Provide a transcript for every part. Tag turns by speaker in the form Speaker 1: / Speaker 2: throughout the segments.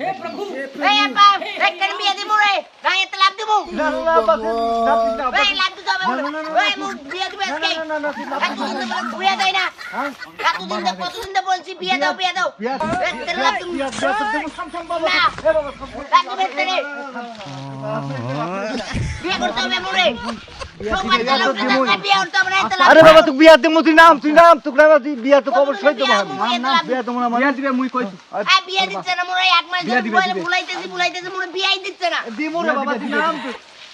Speaker 1: हे प्रभु
Speaker 2: Wei apa? Wei kan biar di murai. Gaya telap di mu. Wei lap tu sampai mu. Wei mu দিবে বিয়ে দেয় না। কতদিন বলছি বিয়ে দাও বিয়ে দাও। দিব দিবে বিয়ে করতে হবে মোরে। বিয়ে
Speaker 3: আরে বাবা তুই বিয়া দেবো তুই নাম তুই নাম তুই নাম তুই বিয়া তো অবশ্যই দেবো আমি। বিয়া দেবো না মানে
Speaker 4: দিবে মুই কইছি।
Speaker 2: এই বিয়ে দিচ্ছে না মোরে এক মাস ধরে বলে বুলাইতেছি বুলাইতেছি মোরে বিয়েই দিচ্ছে না।
Speaker 3: দিমু রে বাবা তুই নাম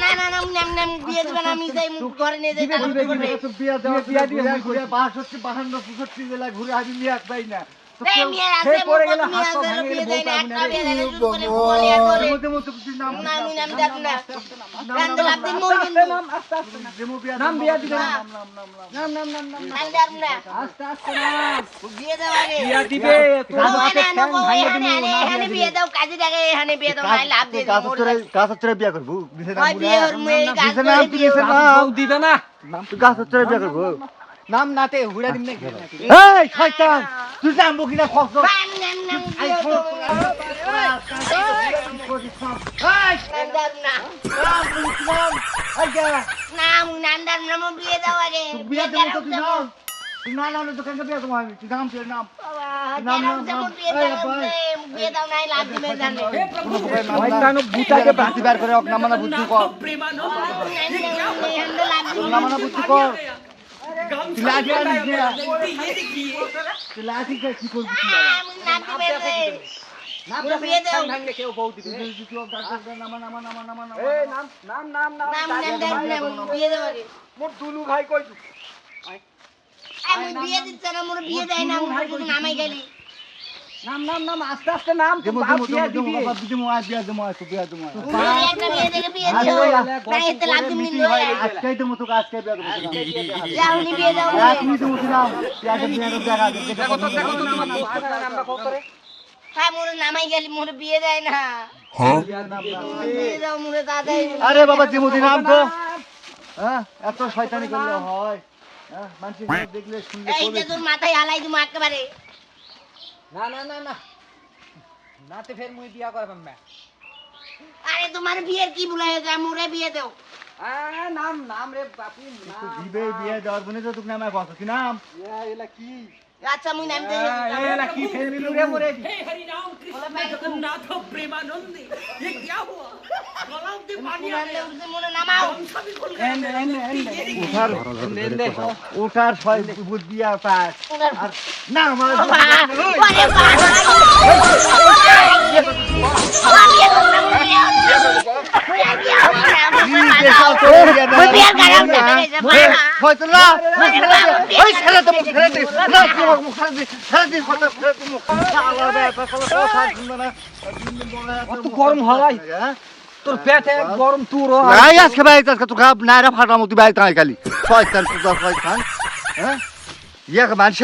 Speaker 2: না, না, না,
Speaker 3: না, না, না বিয়ে
Speaker 2: না না, আমি যাই, মুখ ঘরে নিয়ে যাই, না
Speaker 3: না
Speaker 2: না
Speaker 3: না না না না না দিয়ে ঘুরে জেলা আমি নিয়ে আসবাই না। গেলে হাত পা
Speaker 2: না, না,
Speaker 3: নাম
Speaker 2: না, আমি নাম ডাক না। গান তো লাভ দিন
Speaker 3: নাম বিয়া দিবে
Speaker 2: না।
Speaker 3: নাম নাম নাম নাম
Speaker 2: গান ডাক না। বিয়ে দাও আগে।
Speaker 4: বিয়া দিবে
Speaker 2: বউ এনে আনো, বউ এখানে এখানে বিয়ে দাও, কাজে ডাকে, এখানে বিয়ে দাও, নাহলে লাভ দিয়ে দেবো, মোর কাছে।
Speaker 3: গাছ বিয়া করব বিছে নাম
Speaker 2: বিয়ে করব,
Speaker 3: বিছে নাম
Speaker 2: বিয়ে
Speaker 3: নাম
Speaker 4: দিবে না
Speaker 3: নাম তুই গাছ চড়ে বিয়া করব
Speaker 4: নাম নাতে হুড়া দিম নাকি
Speaker 3: এই শয়তান তুই জানব কিনা
Speaker 2: খরচ নাম নান্দার নাম বিয়ে দেওয়া রে
Speaker 3: বিয়ে দেবো তো তুই নাম না না তো কেন বিয়ে তোমার আমি তুই নাম ছিল নাম নাম নাম
Speaker 2: বিয়ে দাও নাই লাগবে মে জানে
Speaker 3: শয়তান বুতাকে প্রতিবার করে অকনামানা বুদ্ধি কর
Speaker 2: প্রেমানো
Speaker 3: লাগবে নামানা বুদ্ধি কর
Speaker 2: মোর
Speaker 4: দুলু ভাই কই
Speaker 2: আমি বিয়ে দিচ্ছে না, মোর বিয়ে দেয় না, নামাই গেলি।
Speaker 4: নাম নাম নাম আস্তে আস্তে নাম দিবি
Speaker 3: বাবা আজ বিয়া আজ বিয়া
Speaker 2: দিবি
Speaker 3: তোকে আজকে বিয়া দেবো
Speaker 2: বিয়ে দাও,
Speaker 3: বিয়া দেবো। দেখা
Speaker 4: দেখো তো দেখো তো তোমার কত
Speaker 2: হ্যাঁ।
Speaker 3: আরে বাবা দেমো দিলাম তো এত শয়তানি করলে হয়। হ্যাঁ দেখলে শুনলে
Speaker 2: তোর মাথায় হালাই দিমু একেবারে।
Speaker 4: না না না না নাতে ফের মুই বিয়া করবাম না
Speaker 2: আরে তোমার বিয়ের কি ভুল হয়েছে মোরে বিয়ে দাও
Speaker 4: আ নাম নাম রে বাপু নাম
Speaker 3: দিবে বিয়ে দেওয়ার বনে তো তোকে নামে কত কি নাম
Speaker 4: এলা কি
Speaker 2: আচ্ছা মুই নামতে
Speaker 4: এলা কি ফের মিলু রে মোরে
Speaker 1: हे हरि राम कृष्ण जगन्नाथ प्रेमानंद ये क्या हुआ गलाव दे पानी आ गया
Speaker 2: মোরে নামাও
Speaker 1: गामछा भी खुल
Speaker 4: এন
Speaker 1: गया
Speaker 4: এন এন
Speaker 3: ওঠার
Speaker 4: এন দে
Speaker 3: ওঠার ছয় বুদ্ধি আর
Speaker 4: গরম
Speaker 3: হয়।
Speaker 4: তোর পেটে গরম তুর
Speaker 3: নাই আজকে ভাই আজকে তো খাব নাইরা ফাটামো তুই ভাই তাই খালি শয়তান তুই শয়তান হ্যাঁ ইয়ে মানুষের